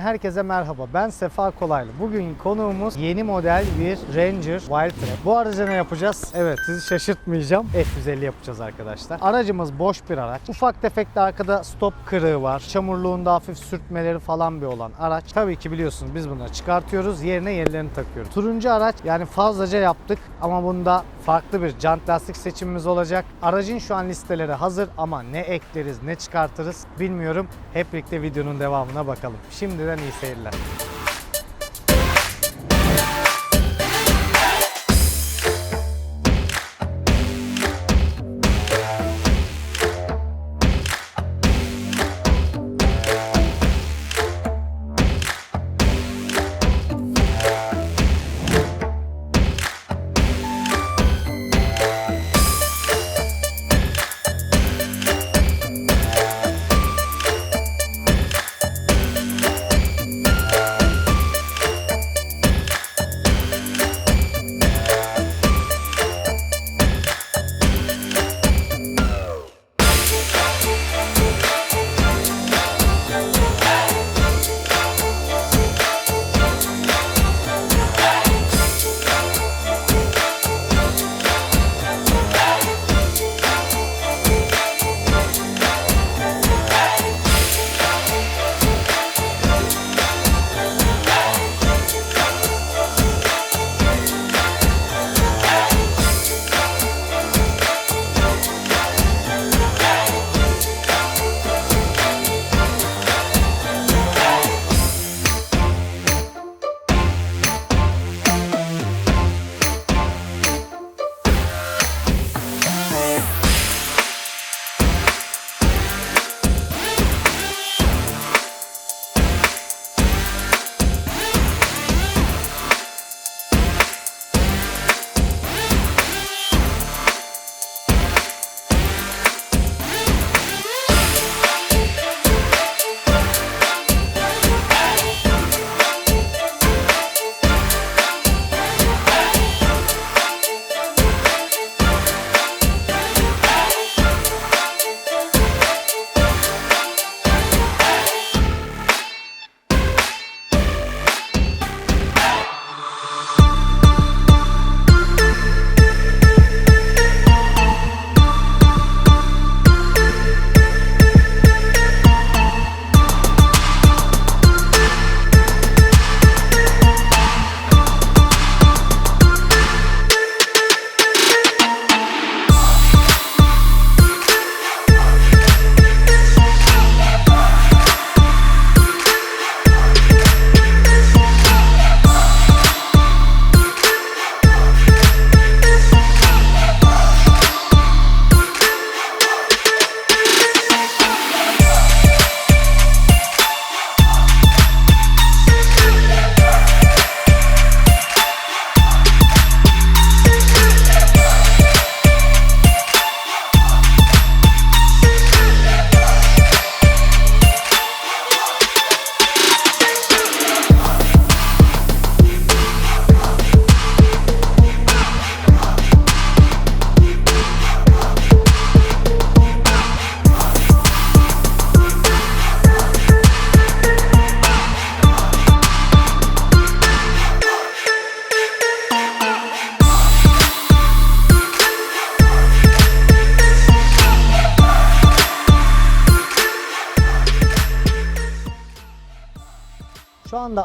herkese merhaba. Ben Sefa Kolaylı. Bugün konuğumuz yeni model bir Ranger Wildtrak. Bu araca ne yapacağız? Evet sizi şaşırtmayacağım. F150 yapacağız arkadaşlar. Aracımız boş bir araç. Ufak tefek de arkada stop kırığı var. Çamurluğunda hafif sürtmeleri falan bir olan araç. Tabii ki biliyorsunuz biz bunları çıkartıyoruz. Yerine yenilerini takıyoruz. Turuncu araç yani fazlaca yaptık ama bunda farklı bir jant lastik seçimimiz olacak. Aracın şu an listeleri hazır ama ne ekleriz ne çıkartırız bilmiyorum. Hep birlikte videonun devamına bakalım. Şimdiden iyi seyirler.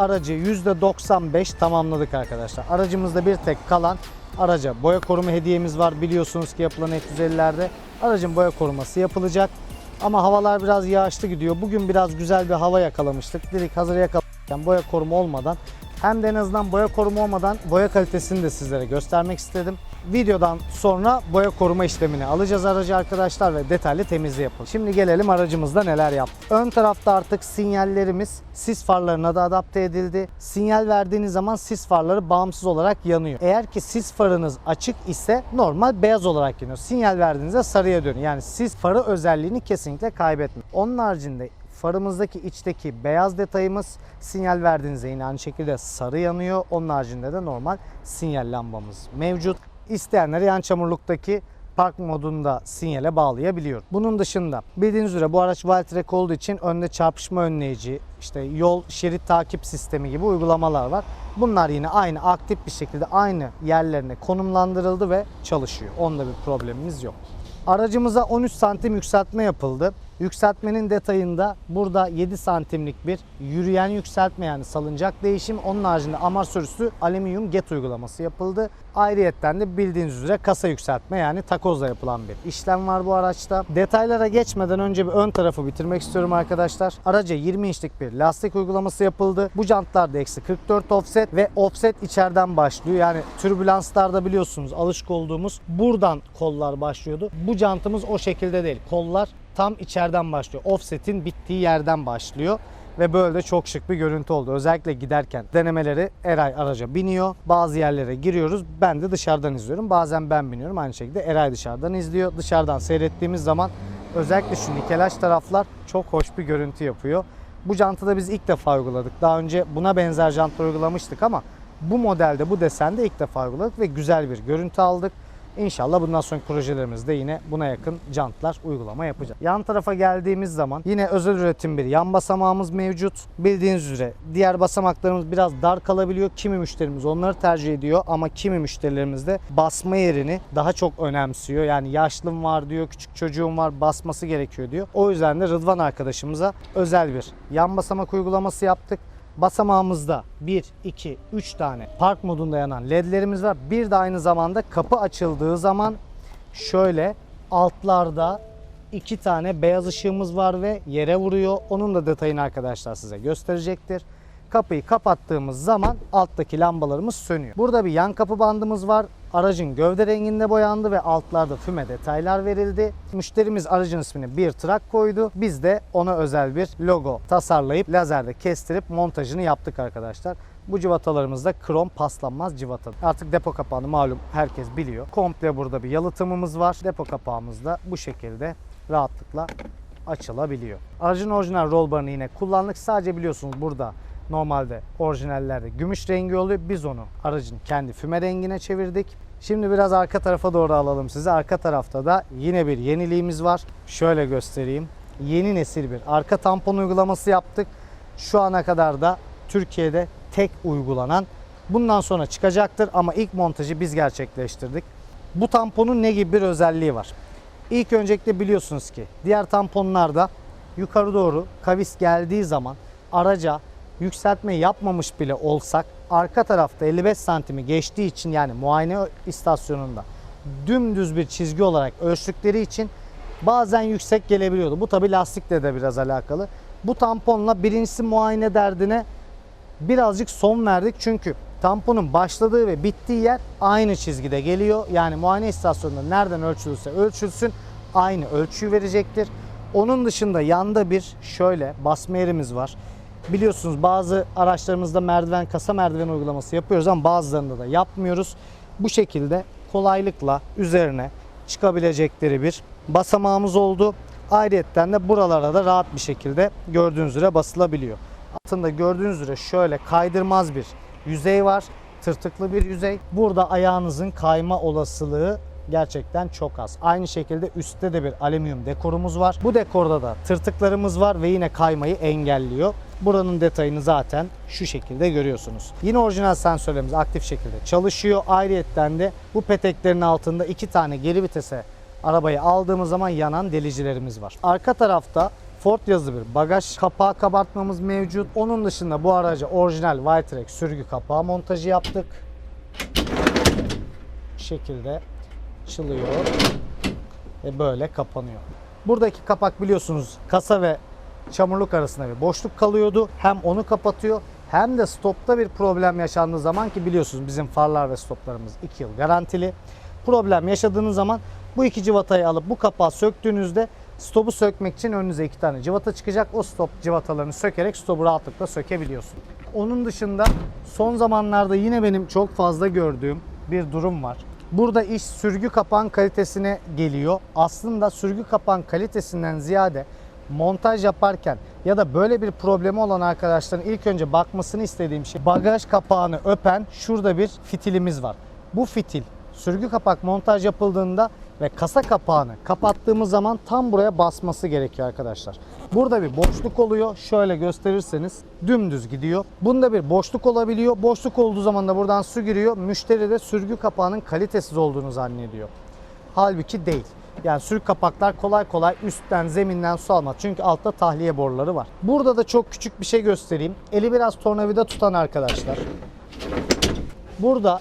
Aracı %95 tamamladık arkadaşlar. Aracımızda bir tek kalan araca boya koruma hediyemiz var. Biliyorsunuz ki yapılan F150'lerde aracın boya koruması yapılacak. Ama havalar biraz yağışlı gidiyor. Bugün biraz güzel bir hava yakalamıştık. Dedik hazır yakalamışken boya koruma olmadan hem de en azından boya koruma olmadan boya kalitesini de sizlere göstermek istedim. Videodan sonra boya koruma işlemini alacağız aracı arkadaşlar ve detaylı temizliği yapalım. Şimdi gelelim aracımızda neler yaptık. Ön tarafta artık sinyallerimiz sis farlarına da adapte edildi. Sinyal verdiğiniz zaman sis farları bağımsız olarak yanıyor. Eğer ki sis farınız açık ise normal beyaz olarak yanıyor. Sinyal verdiğinizde sarıya dönüyor. Yani sis farı özelliğini kesinlikle kaybetmiyor. Onun haricinde farımızdaki içteki beyaz detayımız sinyal verdiğinizde yine aynı şekilde sarı yanıyor. Onun haricinde de normal sinyal lambamız mevcut. İsteyenlere yan çamurluktaki park modunda sinyale bağlayabiliyor. Bunun dışında bildiğiniz üzere bu araç Wildtrak olduğu için önde çarpışma önleyici, işte yol şerit takip sistemi gibi uygulamalar var. Bunlar yine aynı aktif bir şekilde aynı yerlerine konumlandırıldı ve çalışıyor. Onda bir problemimiz yok. Aracımıza 13 santim yükseltme yapıldı. Yükseltmenin detayında burada 7 santimlik bir yürüyen yükseltme yani salıncak değişim. Onun haricinde amortisörüstü alüminyum get uygulaması yapıldı. Ayrıyetten de bildiğiniz üzere kasa yükseltme yani takozla yapılan bir işlem var bu araçta. Detaylara geçmeden önce bir ön tarafı bitirmek istiyorum arkadaşlar. Araca 20 inçlik bir lastik uygulaması yapıldı. Bu jantlarda eksi 44 offset ve offset içeriden başlıyor. Yani türbülanslarda biliyorsunuz alışık olduğumuz buradan kollar başlıyordu. Bu jantımız o şekilde değil. Kollar tam içeriden başlıyor. Offset'in bittiği yerden başlıyor. Ve böyle de çok şık bir görüntü oldu. Özellikle giderken denemeleri Eray araca biniyor. Bazı yerlere giriyoruz. Ben de dışarıdan izliyorum. Bazen ben biniyorum. Aynı şekilde Eray dışarıdan izliyor. Dışarıdan seyrettiğimiz zaman özellikle şu nikelaj taraflar çok hoş bir görüntü yapıyor. Bu jantı da biz ilk defa uyguladık. Daha önce buna benzer jantlar uygulamıştık ama bu modelde bu desende ilk defa uyguladık ve güzel bir görüntü aldık. İnşallah bundan sonraki projelerimizde yine buna yakın jantlar uygulama yapacağız. Yan tarafa geldiğimiz zaman yine özel üretim bir yan basamağımız mevcut. Bildiğiniz üzere diğer basamaklarımız biraz dar kalabiliyor. Kimi müşterimiz onları tercih ediyor ama kimi müşterilerimiz de basma yerini daha çok önemsiyor. Yani yaşlım var diyor, küçük çocuğum var basması gerekiyor diyor. O yüzden de Rıdvan arkadaşımıza özel bir yan basamak uygulaması yaptık. Basamağımızda 1, 2, 3 tane park modunda yanan ledlerimiz var. Bir de aynı zamanda kapı açıldığı zaman şöyle altlarda iki tane beyaz ışığımız var ve yere vuruyor. Onun da detayını arkadaşlar size gösterecektir. Kapıyı kapattığımız zaman alttaki lambalarımız sönüyor. Burada bir yan kapı bandımız var. Aracın gövde renginde boyandı ve altlarda füme detaylar verildi. Müşterimiz aracın ismini bir trak koydu. Biz de ona özel bir logo tasarlayıp lazerde kestirip montajını yaptık arkadaşlar. Bu civatalarımız da krom paslanmaz civata. Artık depo kapağını malum herkes biliyor. Komple burada bir yalıtımımız var. Depo kapağımız da bu şekilde rahatlıkla açılabiliyor. Aracın orijinal roll barını yine kullandık. Sadece biliyorsunuz burada normalde orijinallerde gümüş rengi oluyor. Biz onu aracın kendi füme rengine çevirdik. Şimdi biraz arka tarafa doğru alalım sizi. Arka tarafta da yine bir yeniliğimiz var. Şöyle göstereyim. Yeni nesil bir arka tampon uygulaması yaptık. Şu ana kadar da Türkiye'de tek uygulanan. Bundan sonra çıkacaktır ama ilk montajı biz gerçekleştirdik. Bu tamponun ne gibi bir özelliği var? İlk öncelikle biliyorsunuz ki diğer tamponlarda yukarı doğru kavis geldiği zaman araca yükseltme yapmamış bile olsak arka tarafta 55 santimi geçtiği için yani muayene istasyonunda dümdüz bir çizgi olarak ölçtükleri için bazen yüksek gelebiliyordu. Bu tabi lastikle de biraz alakalı. Bu tamponla birincisi muayene derdine birazcık son verdik çünkü tamponun başladığı ve bittiği yer aynı çizgide geliyor. Yani muayene istasyonunda nereden ölçülürse ölçülsün aynı ölçüyü verecektir. Onun dışında yanda bir şöyle basma yerimiz var. Biliyorsunuz bazı araçlarımızda merdiven kasa merdiven uygulaması yapıyoruz ama bazılarında da yapmıyoruz. Bu şekilde kolaylıkla üzerine çıkabilecekleri bir basamağımız oldu. Ayrıyetten de buralara da rahat bir şekilde gördüğünüz üzere basılabiliyor. Altında gördüğünüz üzere şöyle kaydırmaz bir yüzey var. Tırtıklı bir yüzey. Burada ayağınızın kayma olasılığı gerçekten çok az. Aynı şekilde üstte de bir alüminyum dekorumuz var. Bu dekorda da tırtıklarımız var ve yine kaymayı engelliyor. Buranın detayını zaten şu şekilde görüyorsunuz. Yine orijinal sensörlerimiz aktif şekilde çalışıyor. Ayrıyetten de bu peteklerin altında iki tane geri vitese arabayı aldığımız zaman yanan delicilerimiz var. Arka tarafta Ford yazılı bir bagaj kapağı kabartmamız mevcut. Onun dışında bu araca orijinal White sürgü kapağı montajı yaptık. Bu şekilde açılıyor ve böyle kapanıyor. Buradaki kapak biliyorsunuz kasa ve çamurluk arasında bir boşluk kalıyordu. Hem onu kapatıyor hem de stopta bir problem yaşandığı zaman ki biliyorsunuz bizim farlar ve stoplarımız 2 yıl garantili. Problem yaşadığınız zaman bu iki civatayı alıp bu kapağı söktüğünüzde stopu sökmek için önünüze iki tane civata çıkacak. O stop civatalarını sökerek stopu rahatlıkla sökebiliyorsun. Onun dışında son zamanlarda yine benim çok fazla gördüğüm bir durum var. Burada iş sürgü kapağın kalitesine geliyor. Aslında sürgü kapağın kalitesinden ziyade montaj yaparken ya da böyle bir problemi olan arkadaşların ilk önce bakmasını istediğim şey bagaj kapağını öpen şurada bir fitilimiz var. Bu fitil sürgü kapak montaj yapıldığında ve kasa kapağını kapattığımız zaman tam buraya basması gerekiyor arkadaşlar. Burada bir boşluk oluyor. Şöyle gösterirseniz dümdüz gidiyor. Bunda bir boşluk olabiliyor. Boşluk olduğu zaman da buradan su giriyor. Müşteri de sürgü kapağının kalitesiz olduğunu zannediyor. Halbuki değil. Yani sürgü kapaklar kolay kolay üstten, zeminden su almaz. Çünkü altta tahliye boruları var. Burada da çok küçük bir şey göstereyim. Eli biraz tornavida tutan arkadaşlar. Burada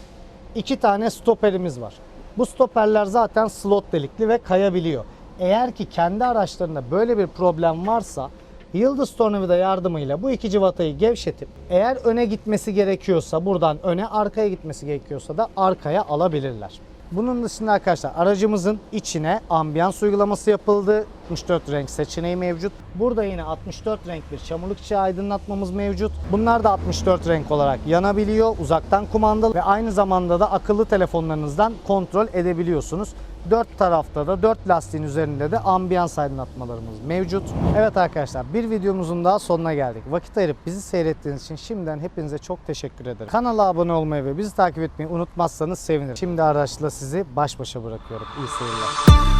iki tane stoperimiz var. Bu stoperler zaten slot delikli ve kayabiliyor. Eğer ki kendi araçlarında böyle bir problem varsa Yıldız tornavida yardımıyla bu iki civatayı gevşetip eğer öne gitmesi gerekiyorsa buradan öne arkaya gitmesi gerekiyorsa da arkaya alabilirler. Bunun dışında arkadaşlar aracımızın içine ambiyans uygulaması yapıldı. 64 renk seçeneği mevcut. Burada yine 64 renk bir çamurluk içi aydınlatmamız mevcut. Bunlar da 64 renk olarak yanabiliyor. Uzaktan kumandalı ve aynı zamanda da akıllı telefonlarınızdan kontrol edebiliyorsunuz. Dört tarafta da dört lastiğin üzerinde de ambiyans aydınlatmalarımız mevcut. Evet arkadaşlar bir videomuzun daha sonuna geldik. Vakit ayırıp bizi seyrettiğiniz için şimdiden hepinize çok teşekkür ederim. Kanala abone olmayı ve bizi takip etmeyi unutmazsanız sevinirim. Şimdi araçla sizi baş başa bırakıyorum. İyi seyirler.